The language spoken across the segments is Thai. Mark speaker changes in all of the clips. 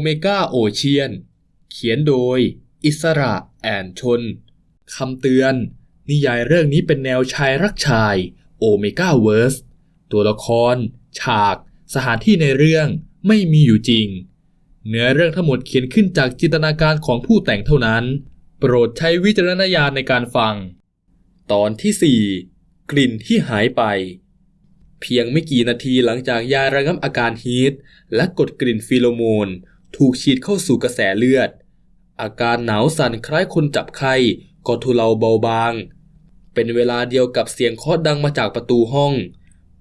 Speaker 1: เมก้าโอเชียน เขียนโดย อิสระแอนชน คำเตือน นิยายเรื่องนี้เป็นแนวชายรักชายโอเมก้าเวิร์ส ตัวละคร ฉาก สถานที่ในเรื่องไม่มีอยู่จริง เนื้อเรื่องทั้งหมดเขียนขึ้นจากจินตนาการของผู้แต่งเท่านั้น โปรดใช้วิจารณญาณในการฟัง ตอนที่ 4 กลิ่นที่หายไป เพียงไม่กี่นาทีหลังจากยาระงับอาการฮีทและกดกลิ่นฟีโรโมน ถูกฉีดเข้าสู่กระแสเลือด อาการหนาวสั่นคล้ายคนจับไข้ก็ทุเลาเบาบาง เป็นเวลาเดียวกับเสียงเคาะดังมาจากประตูห้อง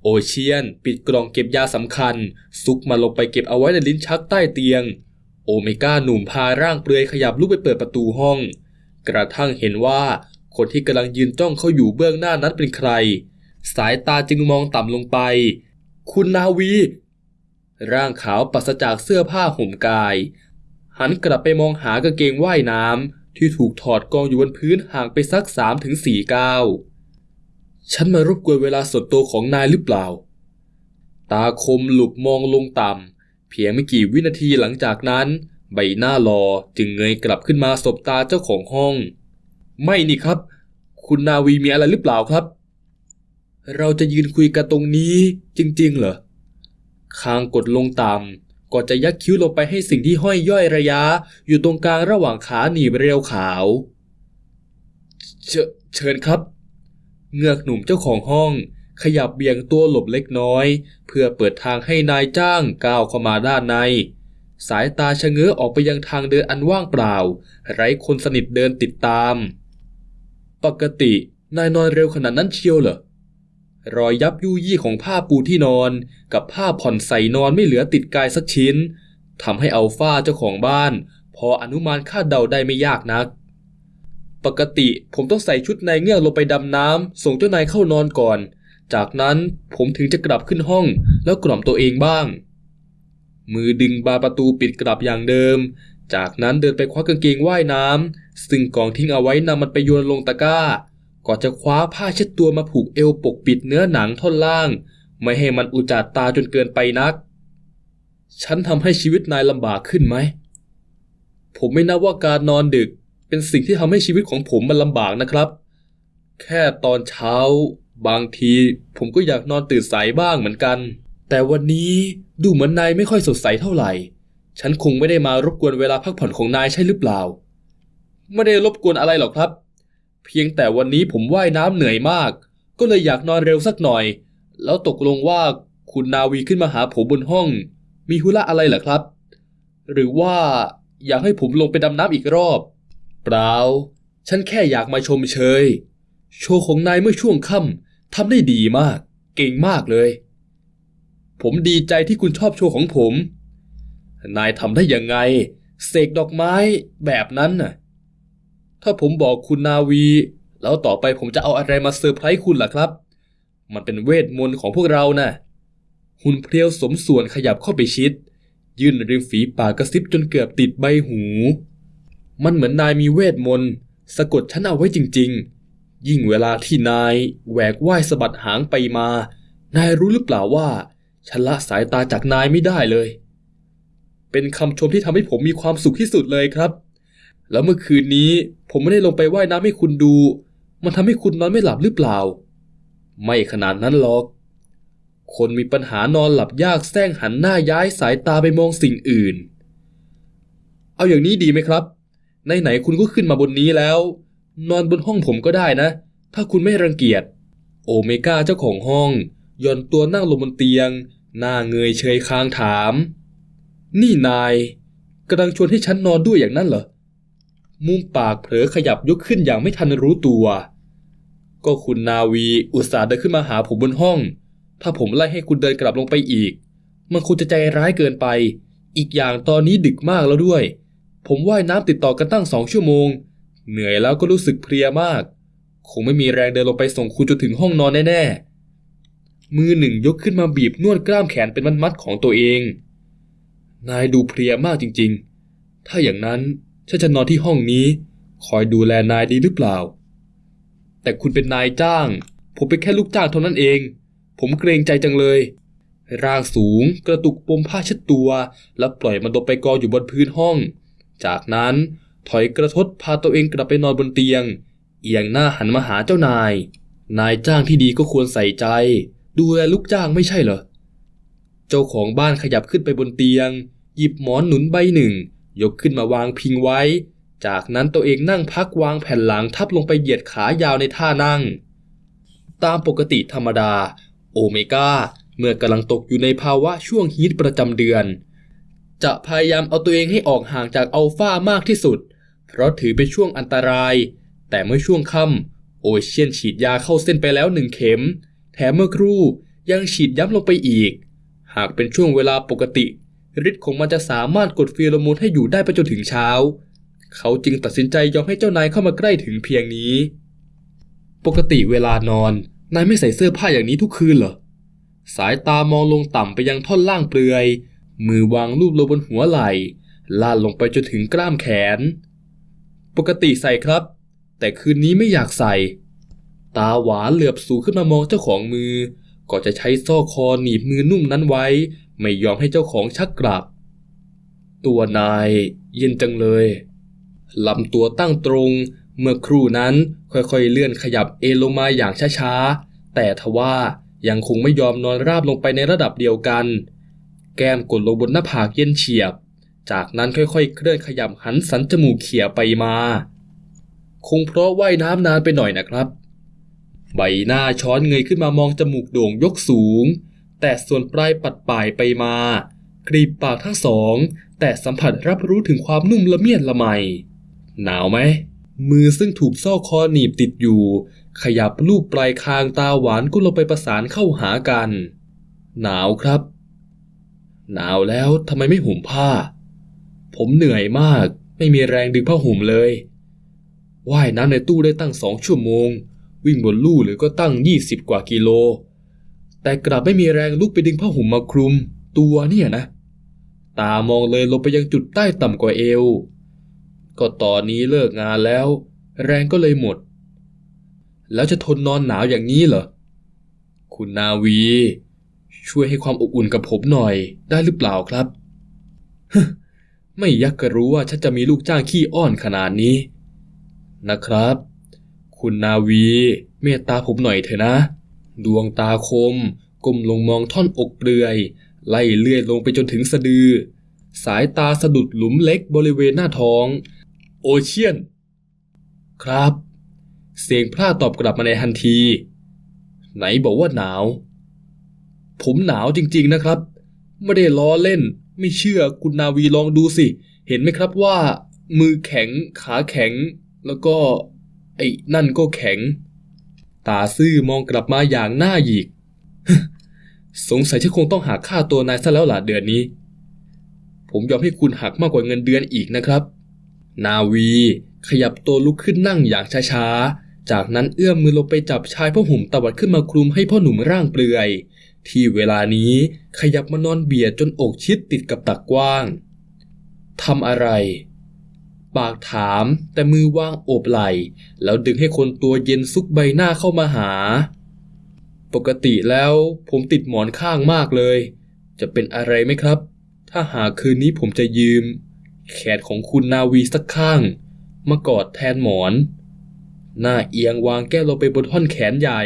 Speaker 1: โอเชียนปิดกล่องเก็บยาสำคัญ ซุกมาลงไปเก็บเอาไว้ในลิ้นชักใต้เตียง โอเมก้าหนุ่มพาร่างเปลือยขยับลุกไปเปิดประตูห้อง กระทั่งเห็นว่าคนที่กำลังยืนจ้องเขาอยู่เบื้องหน้านั้นเป็นใคร สายตาจึงมองต่ำลงไป คุณนาวี ร่างขาวปราศจากเสื้อผ้าห่มกาย หันกลับไปมองหากางเกงว่ายน้ำที่ถูกถอดกองอยู่บนพื้นห่างไปสักสามถึงสี่ก้าวฉันมารบกวนเวลาส่วนตัวของนายหรือเปล่า ตาคมหลุบมองลงต่ำ เพียงไม่กี่วินาทีหลังจากนั้น ใบหน้ารอจึงเงยกลับขึ้นมาสบตาเจ้าของห้อง ไม่นี่ครับ คุณนาวีมีอะไรหรือเปล่าครับ เราจะยืนคุยกันตรงนี้จริงๆเหรอ คางกดลงต่ำก่อนจะยักคิ้วลงไปให้สิ่งที่ห้อยย่อยระยะ อยู่ตรงกลางระหว่างขาหนีบเรียวขาวเชเชิญครับ เงือกหนุ่มเจ้าของห้อง ขยับเบี่ยงตัวหลบเล็กน้อย เพื่อเปิดทางให้นายจ้างก้าวเข้ามาด้านใน สายตาชะเง้อออกไปยังทางเดินอันว่างเปล่า ไร้คนสนิทเดินติดตาม ปกตินายนอนเร็วขนาดนั้นเชียวเหรอ รอยยับยุยี่ของผ้าปูที่นอน กับผ้าผ่อนใส่นอนไม่เหลือติดกายสักชิ้นทำให้อัลฟาเจ้าของบ้าน พออนุมานคาดเดาได้ไม่ยากนัก ปกติผมต้องใส่ชุดนายเงือกลงไปดำน้ำส่งเจ้านายเข้านอนก่อน จากนั้นผมถึงจะกลับขึ้นห้องแล้วกล่อมตัวเองบ้าง มือดึงบานประตูปิดกลับอย่างเดิม จากนั้นเดินไปคว้ากางเกงว่ายน้ำซึ่งกองทิ้งเอาไว้นำมันไปโยนลงตะกร้า ก่อนจะคว้าผ้าเช็ดตัวมาผูกเอวปกปิดเนื้อหนังท่อนล่าง ไม่ให้มันอุจจาตาจนเกินไปนัก ฉันทำให้ชีวิตนายลำบากขึ้นไหม ผมไม่นับว่าการนอนดึกเป็นสิ่งที่ทำให้ชีวิตของผมมันลำบากนะครับ แค่ตอนเช้า บางทีผมก็อยากนอนตื่นสายบ้างเหมือนกัน แต่วันนี้ดูเหมือนนายไม่ค่อยสดใสเท่าไหร่ ฉันคงไม่ได้มารบกวนเวลาพักผ่อนของนายใช่หรือเปล่า ไม่ได้รบกวนอะไรหรอกครับ เพียงแต่วันนี้ผมว่ายน้ำเหนื่อยมาก ก็เลยอยากนอนเร็วสักหน่อย แล้วตกลงว่าคุณนาวีขึ้นมาหาผมบนห้อง มีธุระอะไรเหรอครับ หรือว่าอยากให้ผมลงไปดำน้ำอีกรอบ เปล่า ฉันแค่อยากมาชมเชย โชว์ของนายเมื่อช่วงค่ำทำได้ดีมาก เก่งมากเลย ผมดีใจที่คุณชอบโชว์ของผม นายทำได้ยังไง เสกดอกไม้แบบนั้นน่ะ ถ้าผมบอกคุณนาวี แล้วต่อไปผมจะเอาอะไรมาเซอร์ไพรส์คุณล่ะครับ มันเป็นเวทมนต์ของพวกเรานะ่ะหุ่นเพรียวสมส่วนขยับเข้าไปชิด ยื่นริมฝีปากกระซิบจนเกือบติดใบหู มันเหมือนนายมีเวทมนต์สะกดฉันเอาไว้จริง ๆ ยิ่งเวลาที่นายแหวกว่ายสะบัดหางไปมา นายรู้หรือเปล่าว่า ฉันละสายตาจากนายไม่ได้เลย เป็นคำชมที่ทำให้ผมมีความสุขที่สุดเลยครับ แล้วเมื่อคืนนี้ผมไม่ได้ลงไปว่ายน้ำให้คุณดู มันทำให้คุณนอนไม่หลับหรือเปล่า ไม่ขนาดนั้นหรอก คนมีปัญหานอนหลับยากแซงหันหน้าย้ายสายตาไปมองสิ่งอื่น เอาอย่างนี้ดีไหมครับ ในไหนคุณก็ขึ้นมาบนนี้แล้ว นอนบนห้องผมก็ได้นะ ถ้าคุณไม่รังเกียจ โอเมก้าเจ้าของห้องย่อนตัวนั่งลงบนเตียง หน้าเงยเฉยคางถาม นี่นายกำลังชวนให้ฉันนอนด้วยอย่างนั้นเหรอ มุมปากเผลอขยับยกขึ้นอย่างไม่ทันรู้ตัว ก็คุณนาวีอุตส่าห์เดินขึ้นมาหาผมบนห้อง ถ้าผมไล่ให้คุณเดินกลับลงไปอีก มันคงจะใจร้ายเกินไป อีกอย่างตอนนี้ดึกมากแล้วด้วย ผมว่ายน้ำติดต่อกันตั้งสองชั่วโมง เหนื่อยแล้วก็รู้สึกเพลียมาก คงไม่มีแรงเดินลงไปส่งคุณจนถึงห้องนอนแน่ๆ มือหนึ่งยกขึ้นมาบีบนวดกล้ามแขนเป็นมัดๆของตัวเอง นายดูเพลียมากจริง ๆ ถ้าอย่างนั้น ฉันจะนอนที่ห้องนี้ คอยดูแลนายดีหรือเปล่า แต่คุณเป็นนายจ้าง ผมเป็นแค่ลูกจ้างเท่านั้นเอง ผมเกรงใจจังเลย ร่างสูงกระตุกปมผ้าเช็ดตัว แล้วปล่อยมันลงไปกองอยู่บนพื้นห้อง จากนั้นถอยกระทดพาตัวเองกลับไปนอนบนเตียง เอียงหน้าหันมาหาเจ้านาย นายจ้างที่ดีก็ควรใส่ใจ ดูแลลูกจ้างไม่ใช่เหรอ เจ้าของบ้านขยับขึ้นไปบนเตียง หยิบหมอนหนุนใบหนึ่ง ยกขึ้นมาวางพิงไว้ จากนั้นตัวเองนั่งพักวางแผ่นหลังทับลงไปเหยียดขายาวในท่านั่ง ตามปกติธรรมดา โอเมก้าเมื่อกำลังตกอยู่ในภาวะช่วงฮีทประจำเดือน จะพยายามเอาตัวเองให้ออกห่างจากอัลฟามากที่สุด เพราะถือเป็นช่วงอันตราย แต่เมื่อช่วงค่ำโอเชียนฉีดยาเข้าเส้นไปแล้วหนึ่งเข็ม แถมเมื่อครู่ยังฉีดย้ำลงไปอีก หากเป็นช่วงเวลาปกติ ฤทธิ์ของมันจะสามารถกดฟีโรโมนให้อยู่ได้ไปจนถึงเช้า เขาจึงตัดสินใจยอมให้เจ้านายเข้ามาใกล้ถึงเพียงนี้ ปกติเวลานอนนายไม่ใส่เสื้อผ้าอย่างนี้ทุกคืนเหรอ สายตามองลงต่ำไปยังท่อนล่างเปลือย มือวางลูบลงบนหัวไหล่ลาดลงไปจนถึงกล้ามแขน ปกติใส่ครับ แต่คืนนี้ไม่อยากใส่ ตาหวานเหลือบสูงขึ้นมามองเจ้าของมือ ก็จะใช้ซ่อคอหนีบมือนุ่มนั้นไว้ ไม่ยอมให้เจ้าของชักกลับ ตัวนายเย็นจังเลยลำตัวตั้งตรง เมื่อครู่นั้นค่อยๆเลื่อนขยับเอนลงมาอย่างช้าๆ แต่ทว่ายังคงไม่ยอมนอนราบลงไปในระดับเดียวกัน แก้มกดลงบนหน้าผากเย็นเฉียบ จากนั้นค่อยๆ เคลื่อนขยับหันสันจมูกเขี่ยไปมา คงเพราะว่ายน้ำนานไปหน่อยนะครับ ใบหน้าช้อนเงยขึ้นมามองจมูกโด่งยกสูง แต่ส่วนปลายปัดป่ายไปมากรีบปากทั้งสอง แต่สัมผัสรับรู้ถึงความนุ่มละเมียดละไม หนาวไหม มือซึ่งถูกซ่อคอหนีบติดอยู่ ขยับลูบปลายคางตาหวานก็ลงไปประสานเข้าหากัน หนาวครับ หนาวแล้วทำไมไม่ห่มผ้า ผมเหนื่อยมาก ไม่มีแรงดึงผ้าห่มเลย ว่ายน้ำในตู้ได้ตั้งสองชั่วโมง วิ่งบนลู่หรือก็ตั้งยี่สิบกว่ากิโล แต่กลับไม่มีแรงลุกไปดึงผ้าห่มมาคลุม ตัวเนี่ยนะ ตามองเลยลงไปยังจุดใต้ต่ำกว่าเอว ก็ตอนนี้เลิกงานแล้ว แรงก็เลยหมด แล้วจะทนนอนหนาวอย่างนี้เหรอ คุณนาวี ช่วยให้ความอบอุ่นกับผมหน่อยได้หรือเปล่าครับไม่ยักกะรู้ว่าฉันจะมีลูกจ้างขี้อ้อนขนาดนี้ นะครับ คุณนาวี เมตตาผมหน่อยเถอะนะ ดวงตาคม ก้มลงมองท่อนอกเปลือย ไล่เลื่อยลงไปจนถึงสะดือ สายตาสะดุดหลุมเล็กบริเวณหน้าท้อง โอเชียน ครับ เสียงพร่าตอบกลับมาในทันที ไหนบอกว่าหนาว ผมหนาวจริงๆนะครับ ไม่ได้ล้อเล่น ไม่เชื่อคุณนาวีลองดูสิ เห็นไหมครับว่า มือแข็งขาแข็งแล้วก็ ไอ้นั่นก็แข็ง ตาซื่อมองกลับมาอย่างหน้าหยิก สงสัยฉันคงต้องหักค่าตัวนายซะแล้วล่ะเดือนนี้ ผมยอมให้คุณหักมากกว่าเงินเดือนอีกนะครับ นาวีขยับตัวลุกขึ้นนั่งอย่างช้าๆ จากนั้นเอื้อมมือลงไปจับชายผ้าห่มตวัดขึ้นมาคลุมให้พ่อหนุ่มร่างเปลือย ที่เวลานี้ขยับมานอนเบียดจนอกชิดติดกับตักกว้างทำอะไร ปากถามแต่มือว่างโอบไหล่แล้วดึงให้คนตัวเย็นซุกใบหน้าเข้ามาหา ปกติแล้วผมติดหมอนข้างมากเลย จะเป็นอะไรไหมครับ ถ้าหากคืนนี้ผมจะยืม แขนของคุณนาวีสักข้าง มากอดแทนหมอน หน้าเอียงวางแก้วลงไปบนท่อนแขนใหญ่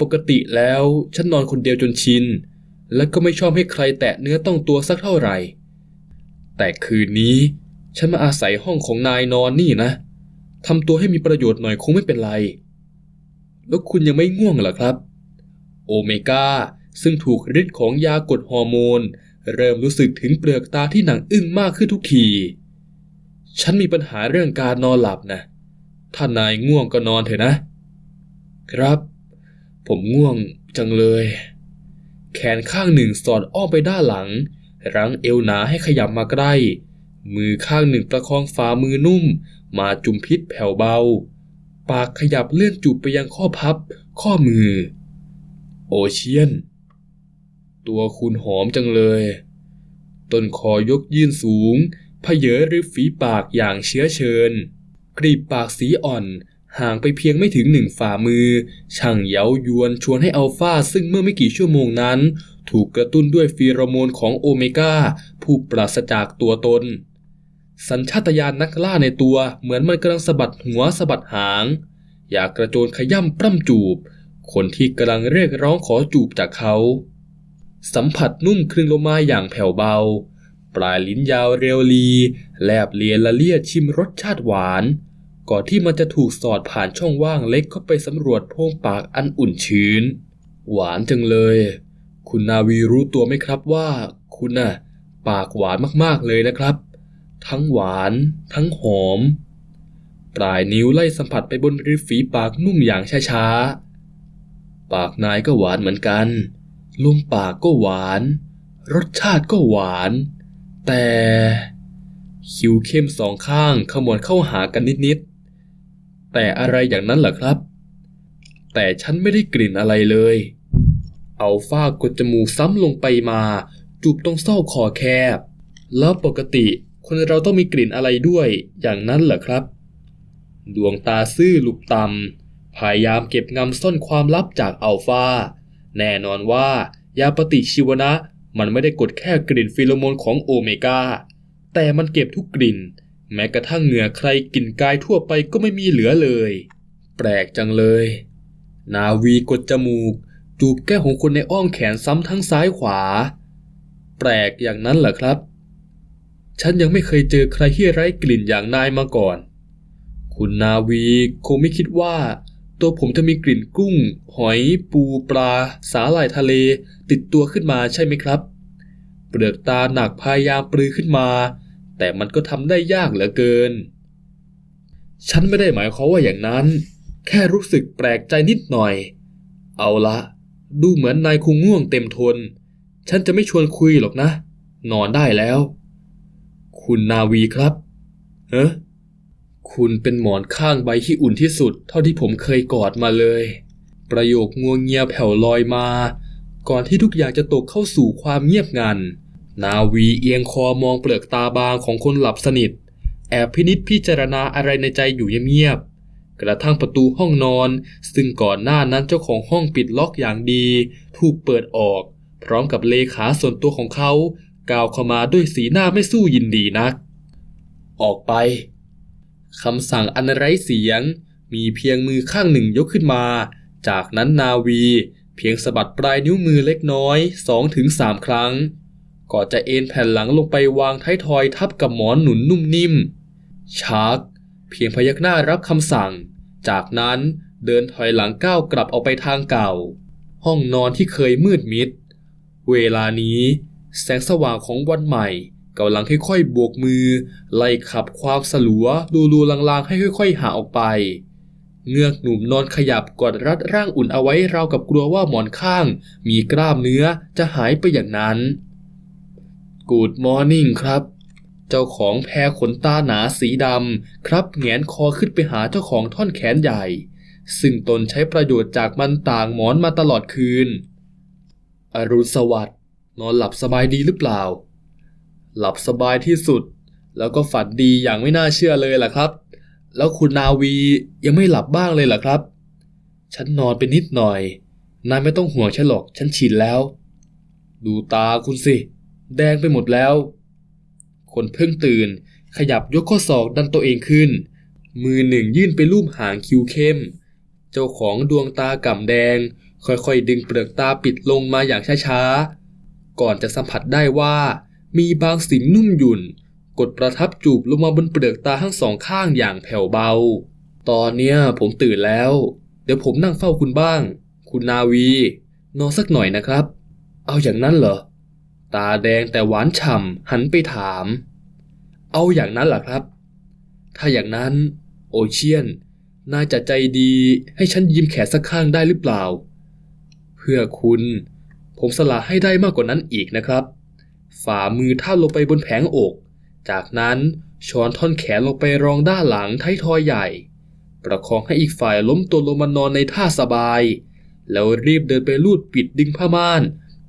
Speaker 1: ปกติแล้วฉันนอนคนเดียวจนชิน และก็ไม่ชอบให้ใครแตะเนื้อต้องตัวสักเท่าไหร่แต่คืนนี้ ฉันมาอาศัยห้องของนายนอนนี่นะทำตัวให้มีประโยชน์หน่อยคงไม่เป็นไร แล้วคุณยังไม่ง่วงเหรอครับ โอเมก้าซึ่งถูกฤทธิ์ของยากดฮอร์โมน เริ่มรู้สึกถึงเปลือกตาที่หนังอึ้งมากขึ้นทุกที ฉันมีปัญหาเรื่องการนอนหลับนะ ถ้านายง่วงก็นอนเถอะนะ ครับ ผมง่วงจังเลย แขนข้างหนึ่งสอดอ้อมไปด้านหลัง รั้งเอวหนาให้ขยับมาใกล้ มือข้างหนึ่งประคองฝ่ามือนุ่ม มาจุมพิษแผ่วเบา ปากขยับเลื่อนจูบไปยังข้อพับ ข้อมือ โอเชียน ตัวคุณหอมจังเลย ต้นคอยกยื่นสูงพเยอริบฝีปากอย่างเชื้อเชิญ กรีบปากสีอ่อนห่างไปเพียงไม่ถึงหนึ่งฝ่ามือ ช่างเย้ายวนชวนให้อัลฟาซึ่งเมื่อไม่กี่ชั่วโมงนั้น ถูกกระตุ้นด้วยฟีโรโมนของโอเมก้า ผู้ปราศจากตัวตน สัญชาตญาณนักล่าในตัวเหมือนมันกำลังสะบัดหัวสะบัดหาง อยากกระโจนขย่ำปล้ำจูบ คนที่กำลังเรียกร้องขอจูบจากเขา สัมผัสนุ่มคลึงลงมาอย่างแผ่วเบา ปลายลิ้นยาวเรียวลี แลบเลียนละเลียดชิมรสชาติหวาน ก่อนที่มันจะถูกสอดผ่านช่องว่างเล็กเข้าไปสำรวจโพรงปากอันอุ่นชื้น หวานจังเลย คุณนาวีรู้ตัวไหมครับว่า คุณน่ะ ปากหวานมากๆเลยนะครับ ทั้งหวาน ทั้งหอม ปลายนิ้วไล่สัมผัสไปบนริมฝีปากนุ่มอย่างช้าๆ ปากนายก็หวานเหมือนกัน ลมปากก็หวาน รสชาติก็หวาน แต่คิ้วเข้มสองข้างขมวดเข้าหากันนิดๆ แต่อะไรอย่างนั้นเหรอครับ แต่ฉันไม่ได้กลิ่นอะไรเลย เอาฝ้ากดจมูกซ้ำลงไปมา จูบตรงซอกคอแคบ แล้วปกติ คนเราต้องมีกลิ่นอะไรด้วยอย่างนั้นเหรอครับ ดวงตาซื่อหลุบต่ำพยายามเก็บงำซ่อนความลับจากอัลฟาแน่นอนว่ายาปฏิชีวนะมันไม่ได้กดแค่กลิ่นฟิโลโมนของโอเมก้าแต่มันเก็บทุกกลิ่น แม้กระทั่งเหงื่อใครกลิ่นกายทั่วไปก็ไม่มีเหลือเลย แปลกจังเลย นาวีกดจมูก จูบแก้มของคนในอ้อมแขนซ้ำทั้งซ้ายขวา แปลกอย่างนั้นเหรอครับ ฉันยังไม่เคยเจอใครที่ไร้กลิ่นอย่างนายมาก่อน คุณนาวีคงไม่คิดว่า ตัวผมจะมีกลิ่นกุ้ง หอย ปูปลา สาหร่ายทะเล ติดตัวขึ้นมาใช่ไหมครับ เปลือกตาหนักพยายามปลือขึ้นมา แต่มันก็ทำได้ยากเหลือเกิน ฉันไม่ได้หมายความว่าอย่างนั้น แค่รู้สึกแปลกใจนิดหน่อย เอาละ ดูเหมือนนายคงง่วงเต็มทน ฉันจะไม่ชวนคุยหรอกนะ นอนได้แล้ว คุณนาวีครับเฮ้คุณเป็นหมอนข้างใบที่อุ่นที่สุด เท่าที่ผมเคยกอดมาเลย ประโยคงวงเงียแผ่วลอยมา ก่อนที่ทุกอย่างจะตกเข้าสู่ความเงียบงัน นาวีเอียงคอมองเปลือกตาบางของคนหลับสนิท แอบพินิษพิจารณาอะไรในใจอยู่เงียบๆ กระทั่งประตูห้องนอน ซึ่งก่อนหน้านั้นเจ้าของห้องปิดล็อกอย่างดี ถูกเปิดออก พร้อมกับเลขาส่วนตัวของเขา ก้าวเข้ามาด้วยสีหน้าไม่สู้ยินดีนัก ออกไปคำสั่งอันไร้เสียง มีเพียงมือข้างหนึ่งยกขึ้นมา จากนั้นนาวี เพียงสะบัดปลายนิ้วมือเล็กน้อยสองถึงสามครั้ง ก่อนจะเอ็นแผ่นหลังลงไปวางท้ายทอยทับกับหมอนหนุนนุ่มนิ่ม ชาร์กเพียงพยักหน้ารับคำสั่ง จากนั้นเดินถอยหลังก้าวกลับออกไปทางเก่า ห้องนอนที่เคยมืดมิด เวลานี้ แสงสว่างของวันใหม่กำลังค่อยๆบวกมือ ไล่ขับความสลัวลูลูลางๆ ให้ค่อยๆหาออกไป เงือกหนุ่มนอนขยับกอดรัดร่างอุ่นเอาไว้ราวกับกลัวว่าหมอนข้าง มีกล้ามเนื้อจะหายไปอย่างนั้น Good morning ครับ เจ้าของแพรขนตาหนาสีดำครับแงนคอขึ้นไปหาเจ้าของท่อนแขนใหญ่ ซึ่งตนใช้ประโยชน์จากมันต่างหมอนมาตลอดคืน อรุณสวัสดิ์ นอนหลับสบายดีหรือเปล่า หลับสบายที่สุด แล้วก็ฝันดีอย่างไม่น่าเชื่อเลยล่ะครับ แล้วคุณนาวียังไม่หลับบ้างเลยล่ะครับ ฉันนอนไปนิดหน่อย นายไม่ต้องห่วงฉันหรอก ฉันชินแล้ว ดูตาคุณสิ แดงไปหมดแล้ว คนเพิ่งตื่น ขยับยกข้อศอกดันตัวเองขึ้น มือหนึ่งยื่นไปลูบหางคิ้วเข้ม เจ้าของดวงตากำแดง ค่อยๆ ดึงเปลือกตาปิดลงมาอย่างช้าๆ ก่อนจะสัมผัสได้ว่า มีบางสิ่งนุ่มหยุ่น กดประทับจูบลงมาบนเปลือกตาทั้งสองข้างอย่างแผ่วเบา ตอนเนี้ยผมตื่นแล้ว เดี๋ยวผมนั่งเฝ้าคุณบ้าง คุณนาวี นอนสักหน่อยนะครับ เอาอย่างนั้นเหรอ ตาแดงแต่หวานฉ่ำหันไปถาม เอาอย่างนั้นเหรอครับ ถ้าอย่างนั้น โอเชียนน่าจะใจดีให้ฉันยิ้มแขนสักข้างได้หรือเปล่า เพื่อคุณ ผมสละให้ได้มากกว่านั้นอีกนะครับ ฝ่ามือท่าลงไปบนแผงอก จากนั้นช้อนท่อนแขนลงไปรองด้านหลังท้ายทอยใหญ่ ประคองให้อีกฝ่ายล้มตัวลงมานอนในท่าสบาย แล้วรีบเดินไปลูดปิดดึงผ้าม่าน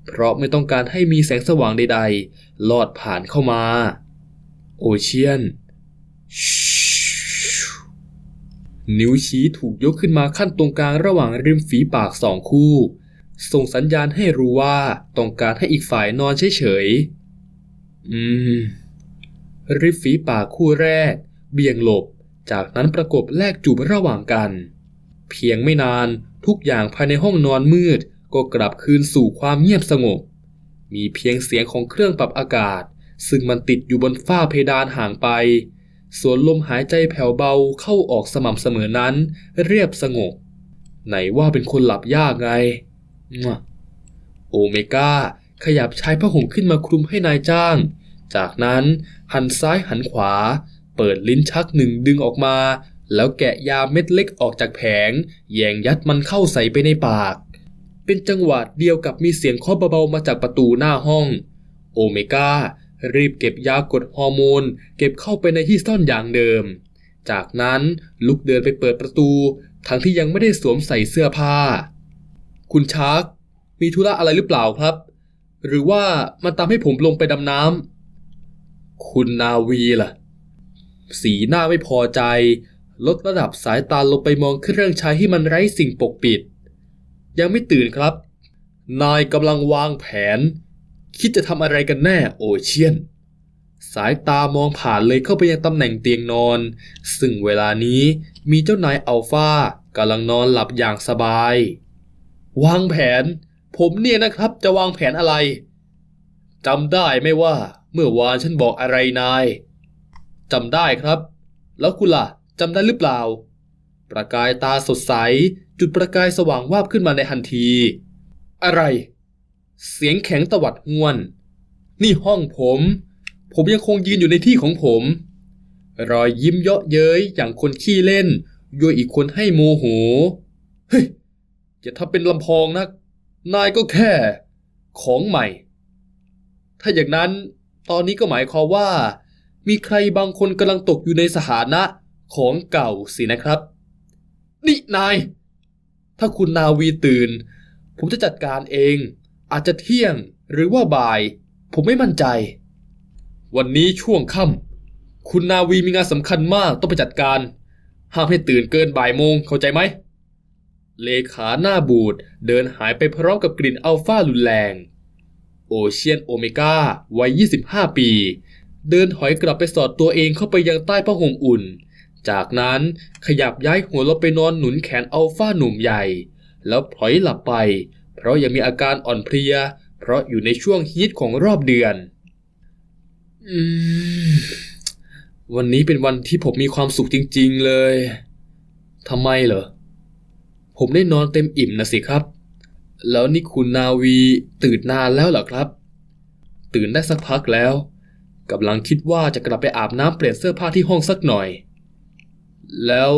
Speaker 1: เพราะไม่ต้องการให้มีแสงสว่างใดๆ ลอดผ่านเข้ามา โอเชียน นิ้วชี้ถูกยกขึ้นมาขั้นตรงกลางระหว่างริมฝีปากสองคู่ ส่งสัญญาณให้รู้ว่าต้องการให้อีกฝ่ายนอนเฉยๆ อืม ริมฝีปากคู่แรก เบี่ยงหลบ จากนั้นประกบแลกจูบระหว่างกัน เพียงไม่นานทุกอย่างภายในห้องนอนมืดก็กลับคืนสู่ความเงียบสงบ มีเพียงเสียงของเครื่องปรับอากาศ ซึ่งมันติดอยู่บนฝ้าเพดานห่างไป ส่วนลมหายใจแผ่วเบาเข้าออกสม่ำเสมอนั้น เรียบสงบ ไหนว่าเป็นคนหลับยากไง โอเมก้าขยับชายผ้าห่มขึ้นมาคลุมให้นายจ้าง จากนั้นหันซ้ายหันขวา เปิดลิ้นชักหนึ่งดึงออกมา แล้วแกะยาเม็ดเล็กออกจากแผง แยงยัดมันเข้าใส่ไปในปาก เป็นจังหวะเดียวกับมีเสียงเคาะเบาๆมาจากประตูหน้าห้อง โอเมก้ารีบเก็บยากดฮอร์โมน เก็บเข้าไปในที่ซ่อนอย่างเดิม จากนั้นลุกเดินไปเปิดประตู ทั้งที่ยังไม่ได้สวมใส่เสื้อผ้า คุณชาร์กมีธุระอะไรหรือเปล่าครับ หรือว่ามันตามให้ผมลงไปดำน้ำคุณนาวีล่ะ สีหน้าไม่พอใจ ลดระดับสายตาลงไปมองเครื่องใช้ที่มันไร้สิ่งปกปิด ยังไม่ตื่นครับ นายกำลังวางแผน คิดจะทำอะไรกันแน่โอเชียน สายตามองผ่านเลยเข้าไปยังตำแหน่งเตียงนอน ซึ่งเวลานี้มีเจ้านายอัลฟากำลังนอนหลับอย่างสบาย วางแผน ผมเนี่ยนะครับจะวางแผนอะไรจำได้ไหมว่าเมื่อวานฉันบอกอะไรนายจำได้ครับ แล้วคุณล่ะจำได้หรือเปล่า ประกายตาสดใส จุดประกายสว่างวาบขึ้นมาในทันที อะไร เสียงแข็งตวัดห้วน นี่ห้องผม ผมยังคงยืนอยู่ในที่ของผม รอยยิ้มเยาะเย้ยอย่างคนขี้เล่นยั่วอีกคนให้โมโห เฮ้ย อย่าทำเป็นลำพองนัก นายก็แค่ของใหม่ ถ้าอย่างนั้นตอนนี้ก็หมายความว่า มีใครบางคนกำลังตกอยู่ในสถานะของเก่าสินะครับ นี่นาย ถ้าคุณนาวีตื่น ผมจะจัดการเอง อาจจะเที่ยงหรือว่าบ่าย ผมไม่มั่นใจ วันนี้ช่วงค่ำคุณนาวีมีงานสำคัญมากต้องไปจัดการ ห้ามให้ตื่นเกินบ่ายโมงเข้าใจไหม เลขาหน้าบูดเดินหายไปพร้อมกับกลิ่นอัลฟารุนแรง โอเชียนโอเมก้าวัย 25 ปี เดินถอยกลับไปสอดตัวเองเข้าไปยังใต้ผ้าห่มอุ่น จากนั้นขยับย้ายหัวลงไปนอนหนุนแขนอัลฟาหนุ่มใหญ่ แล้วพลอยหลับไป เพราะยังมีอาการอ่อนเพลีย เพราะอยู่ในช่วงฮีทของรอบเดือนอวันนี้เป็นวันที่ผมมีความสุขจริง ๆ เลย ทำไมเหรอ ผมได้นอนเต็มอิ่มนะสิครับ แล้วนี่คุณนาวีตื่นนานแล้วเหรอครับ ตื่นได้สักพักแล้วกำลังคิดว่าจะกลับไปอาบน้ำเปลี่ยนเสื้อผ้าที่ห้องสักหน่อย แล้ว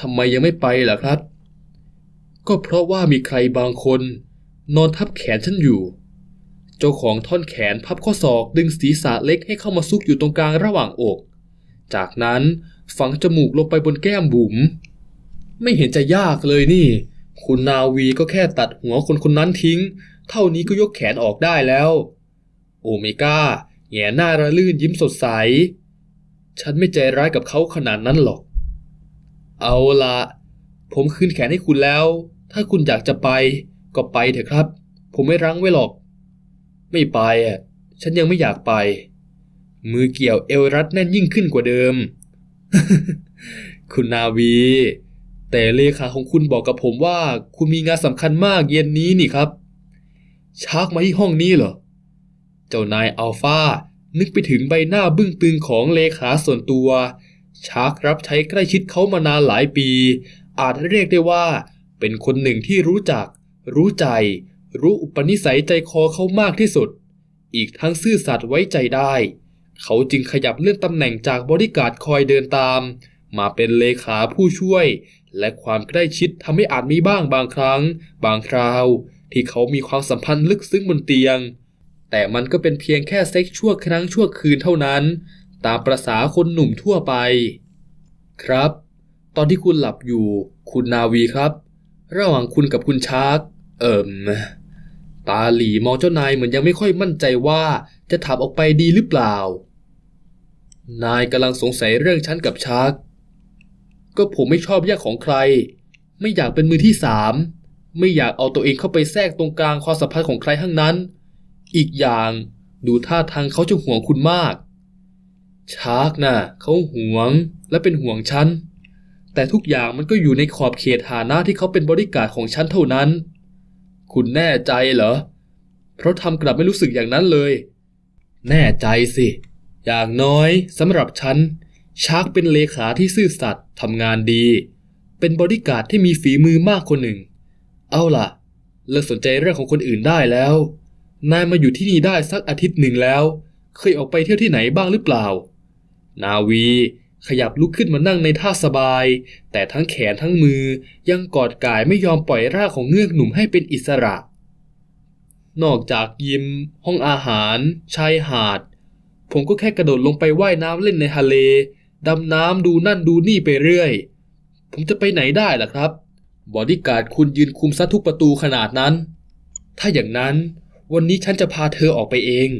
Speaker 1: ทำไมยังไม่ไปล่ะครับ ก็เพราะว่ามีใครบางคน นอนทับแขนฉันอยู่ เจ้าของท่อนแขนพับข้อศอกดึงศีรษะเล็กให้เข้ามาซุกอยู่ตรงกลางระหว่างอก จากนั้นฝังจมูกลงไปบนแก้มบุ๋ม ไม่เห็นจะยากเลยนี่ คุณนาวีก็แค่ตัดหัวคนคนนั้นทิ้ง เท่านี้ก็ยกแขนออกได้แล้ว โอเมก้าแง่หน้าระลื่นยิ้มสดใส ฉันไม่ใจร้ายกับเขาขนาดนั้นหรอก เอาละผมคืนแขนให้คุณแล้ว ถ้าคุณอยากจะไป ก็ไปเถอะครับ ผมไม่รั้งไว้หรอก ไม่ไปอะ ฉันยังไม่อยากไป มือเกี่ยวเอวรัดแน่นยิ่งขึ้นกว่าเดิม คุณนาวี แต่เลขาของคุณบอกกับผมว่า คุณมีงานสำคัญมากเย็นนี้นี่ครับ ชาร์กมาที่ห้องนี้เหรอ เจ้านายอัลฟานึกไปถึงใบหน้าบึ้งตึงของเลขาส่วนตัว ชาร์กรับใช้ใกล้ชิดเขามานานหลายปี อาจเรียกได้ว่า เป็นคนหนึ่งที่รู้จัก รู้ใจ รู้อุปนิสัยใจคอเขามากที่สุด อีกทั้งซื่อสัตย์ไว้ใจได้ เขาจึงขยับเลื่อนตำแหน่งจากบริการคอยเดินตาม มาเป็นเลขาผู้ช่วย และความใกล้ชิดทำให้อาจมีบ้างบางครั้ง บางคราว ที่เขามีความสัมพันธ์ลึกซึ้งบนเตียง แต่มันก็เป็นเพียงแค่เซ็กชั่วครั้งชั่วคืนเท่านั้น ตามประษาคนหนุ่มทั่วไป ครับ ตอนที่คุณหลับอยู่ คุณนาวีครับ ระหว่างคุณกับคุณชาร์กเอิมตาหลีมองเจ้านายเหมือนยังไม่ค่อยมั่นใจว่าจะถามออกไปดีหรือเปล่า นายกำลังสงสัยเรื่องฉันกับชาร์ก ก็ผมไม่ชอบแยกของใคร ไม่อยากเป็นมือที่สาม ไม่อยากเอาตัวเองเข้าไปแทรกตรงกลางความสัมพันธ์ของใครทั้งนั้น อีกอย่างดูท่าทางเขาจะห่วงคุณมาก ชาร์กน่ะเขาห่วงและเป็นห่วงฉัน แต่ทุกอย่างมันก็อยู่ในขอบเขตฐานะที่เขาเป็นบริการของฉันเท่านั้น คุณแน่ใจเหรอ เพราะทำกลับไม่รู้สึกอย่างนั้นเลย แน่ใจสิ อย่างน้อยสำหรับฉัน ชาร์กเป็นเลขาที่ซื่อสัตย์ทำงานดี เป็นบริการดที่มีฝีมือมากคนหนึ่ง เอาล่ะ เลิกสนใจเรื่องของคนอื่นได้แล้ว นายมาอยู่ที่นี่ได้สักอาทิตย์หนึ่งแล้ว เคยออกไปเที่ยวที่ไหนบ้างหรือเปล่า นาวีขยับลุกขึ้นมานั่งในท่าสบาย แต่ทั้งแขนทั้งมือยังกอดกายไม่ยอมปล่อยร่างของเงือกหนุ่มให้เป็นอิสระ นอกจากยิม ห้องอาหาร ชายหาด ผมก็แค่กระโดดลงไปว่ายน้ำเล่นในทะเล ดำน้ำดูนั่นดูนี่ไปเรื่อย ผมจะไปไหนได้ล่ะครับ บอดี้การ์ดคุณยืนคุมซะทุกประตูขนาดนั้น ถ้าอย่างนั้นวันนี้ฉันจะพาเธอออกไปเอง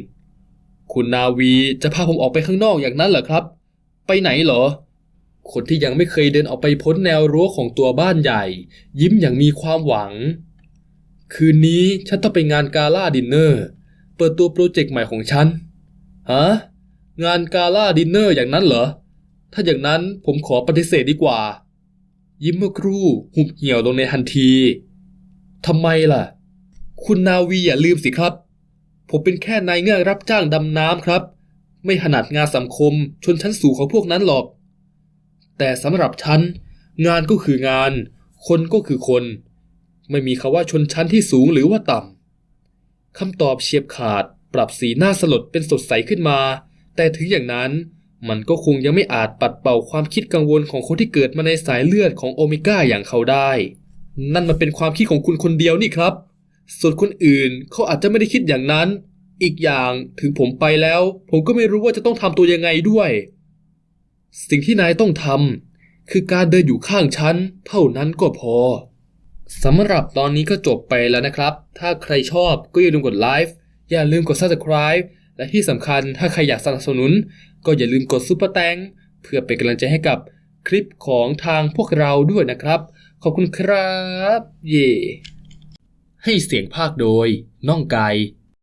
Speaker 1: คุณนาวีจะพาผมออกไปข้างนอกอย่างนั้นเหรอครับ ไปไหนเหรอ คนที่ยังไม่เคยเดินออกไปพ้นแนวรั้วของตัวบ้านใหญ่ ยิ้มอย่างมีความหวัง คืนนี้ฉันต้องไปงานกาล่าดินเนอร์ เปิดตัวโปรเจกต์ใหม่ของฉัน ฮะ งานกาล่าดินเนอร์อย่างนั้นเหรอ ถ้าอย่างนั้นผมขอปฏิเสธดีกว่า ยิ้มเมื่อครู่หุบเหี่ยวลงในทันทีทำไมล่ะ คุณนาวีอย่าลืมสิครับ ผมเป็นแค่นายเงือกรับจ้างดำน้ำครับ ไม่ถนัดงานสังคมชนชั้นสูงของพวกนั้นหรอก แต่สำหรับฉัน งานก็คืองาน คนก็คือคน ไม่มีคำว่าชนชั้นที่สูงหรือว่าต่ำคำตอบเฉียบขาด ปรับสีหน้าสลดเป็นสดใสขึ้นมา แต่ถึงอย่างนั้น มันก็คงยังไม่อาจปัดเป่าความคิดกังวลของคนที่เกิดมาในสายเลือดของโอเมก้าอย่างเขาได้ นั่นมันเป็นความคิดของคุณคนเดียวนี่ครับ ส่วนคนอื่นเขาอาจจะไม่ได้คิดอย่างนั้น อีกอย่างถึงผมไปแล้ว ผมก็ไม่รู้ว่าจะต้องทำตัวยังไงด้วย สิ่งที่นายต้องทำคือการเดินอยู่ข้างฉันเท่านั้นก็พอสำหรับตอนนี้ก็จบไปแล้วนะครับ ถ้าใครชอบก็อย่าลืมกดไลค์อย่าลืมกด subscribe และที่สำคัญถ้าใครอยากสนับสนุน ก็อย่าลืมกดซุปเปอร์แตงเพื่อเป็นกำลังใจให้กับคลิปของทางพวกเราด้วยนะครับ ขอบคุณครับ เย่ให้เสียงภาคโดย น้องไก่